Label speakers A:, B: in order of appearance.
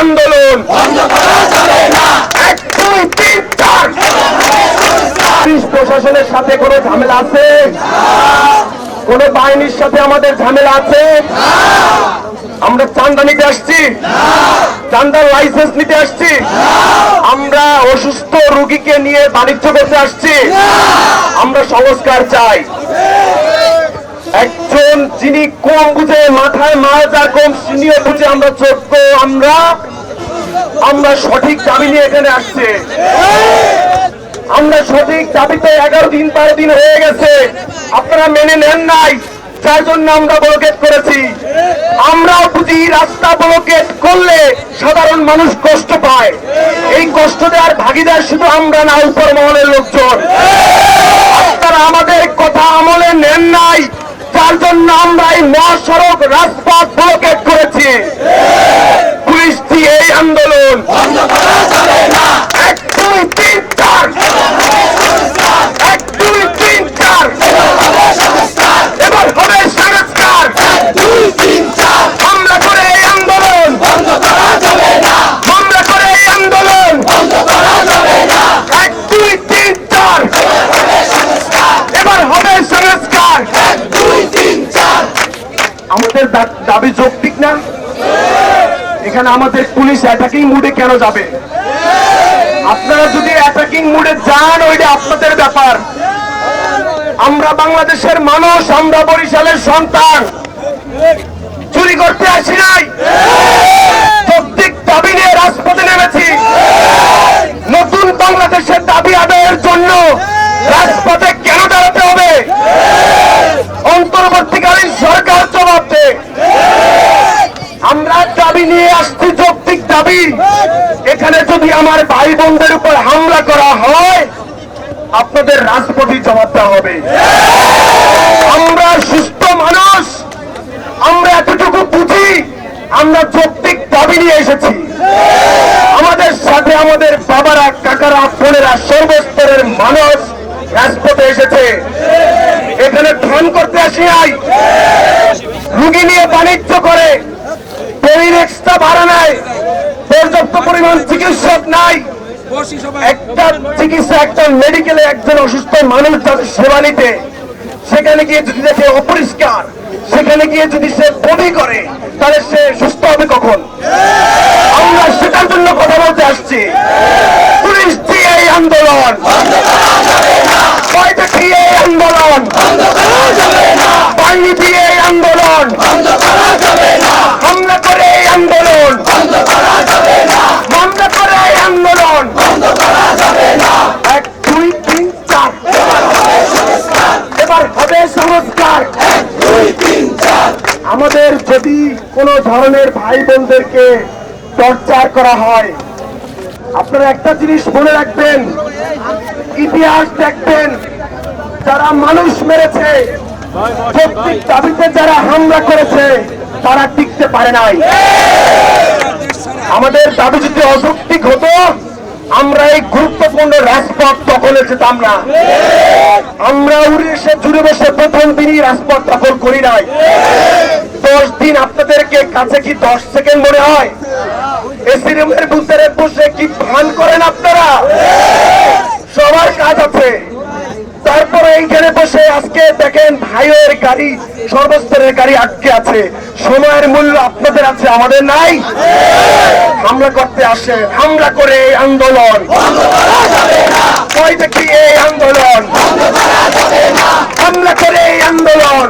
A: আন্দোলন। পুলিশ প্রশাসনের সাথে কোনো ঝামেলা আছে? কোন বাহিনীর সাথে আমাদের ঝামেলা আছে? আমরা চান্দা নিতে আসছি। চান্দার লাইসেন্স নিতে আসছি। আমরা অসুস্থ রুগীকে নিয়ে বাণিজ্য করতে আসছি। আমরা সংস্কার চাই। একজন যিনি কম বুঝে মাথায় মাজা কম সিনিয়র বুঝে আমরা যোগ্য আমরা আমরা সঠিক দাবি নিয়ে এখানে আসছি। আমরা সঠিক দাবিতে এগারো দিন, বারো দিন হয়ে গেছে। আপনারা মেনে নেন নাই, যার জন্য আমরা ব্লকেট করেছি। আমরাও বুঝি রাস্তা ব্লকেট করলে সাধারণ মানুষ কষ্ট পায়। এই কষ্ট দেওয়ার ভাগিদার শুধু আমরা না উপর মহলের লোকজন। আপনারা আমাদের কথা আমলে নেন নাই যার জন্য আমরা এই মহাসড়ক রাজপথ ব্লকেট করেছি পুলিশ দিয়ে এই আন্দোলন এক দুই তিন চার এক দুই তিন চার এবার হবে সংস্কার হামলা করে এই আন্দোলন হামলা করে এই আন্দোলন এক দুই তিন চার এবার হবে সংস্কার আমাদের দাবি যৌক্তিক না? এখানে আমাদের পুলিশ অ্যাটাকিং মুডে কেন যাবে? আপনারা যদি অ্যাটাকিং মুডে যান, ওইটা আপনাদের ব্যাপার। আমরা বাংলাদেশের মানুষ, আমরা বরিশালের সন্তান। চুরি করতে আসি নাই। যৌক্তিক দাবি নিয়ে রাজপথে নেমেছি। নতুন বাংলাদেশের দাবি আদায়ের জন্য রাজপথে কেন দাঁড়াতে হবে অন্তর্বর্তীকালীন সরকার জবাব দেয় আমরা দাবি নিয়ে আসছি যৌক্তিক দাবি। এখানে যদি আমার ভাই বোনদের উপর হামলা করা হয়, আপনাদের রাজপথে জবাব দেওয়া হবে। আমরা সুস্থ মানুষ, আমরা এতটুকু বুঝি, আমরা যৌক্তিক দাবি নিয়ে এসেছি। আমাদের সাথে আমাদের বাবারা, কাকারা, বোনেরা, সর্বস্তরের মানুষ রাজপথে এসেছে। এখানে ধ্যান করতে আসি নাই। রুগী নিয়ে বাণিজ্য করে পরিবেশটা ভাড়া নাই। পর্যাপ্ত পরিমাণ চিকিৎসক নাই। একটা চিকিৎসা একটা মেডিকেলে একজন অসুস্থ মানুষ যাতে সেবা নিতে সেখানে গিয়ে যদি দেখে অপরিষ্কার সেখানে গিয়ে যদি সে বমি করে তাহলে সে সুস্থ হবে কখন? আমরা সেটার জন্য কথা বলতে আসছি। পুলিশ দিয়ে এই আন্দোলন। কয়টা দিয়ে এই আন্দোলন। বাহিনী দিয়ে এই আন্দোলন হামলা করে এই আন্দোলন হামলা করে এই আন্দোলন এক দুই তিন চার। এবার হবে সংস্কার। আমাদের যদি কোনো ধরনের ভাই বোনদেরকে টর্চার করা হয় আপনারা একটা জিনিস মনে রাখবেন ইতিহাস দেখবেন যারা মানুষ মেরেছে যৌক্তিক দাবিতে যারা হামলা করেছে তারা টিকতে পারে নাই। আমাদের দাবি যদি অযৌক্তিক হতো, আমরা এই গুরুত্বপূর্ণ রাজপথ দখলে যেতাম না। আমরা উড়িষ্যা জুড়ে বসে প্রথম দিনই রাজপথ দখল করি নাই। দশ দিন আপনাদেরকে কাছে কি দশ সেকেন্ড মনে হয়? এসি রুমের ভিতরে বসে কি ভান করেন আপনারা তারপরে এইখানে বসে আজকে দেখেন ভাইয়ের গাড়ি, সর্বস্তরের গাড়ি আটকে আছে। সময়ের মূল্য আপনাদের আছে, আমাদের নাই? হামলা করতে আসে, হামলা করে এই আন্দোলন। এই আন্দোলন। হামলা করে এই আন্দোলন।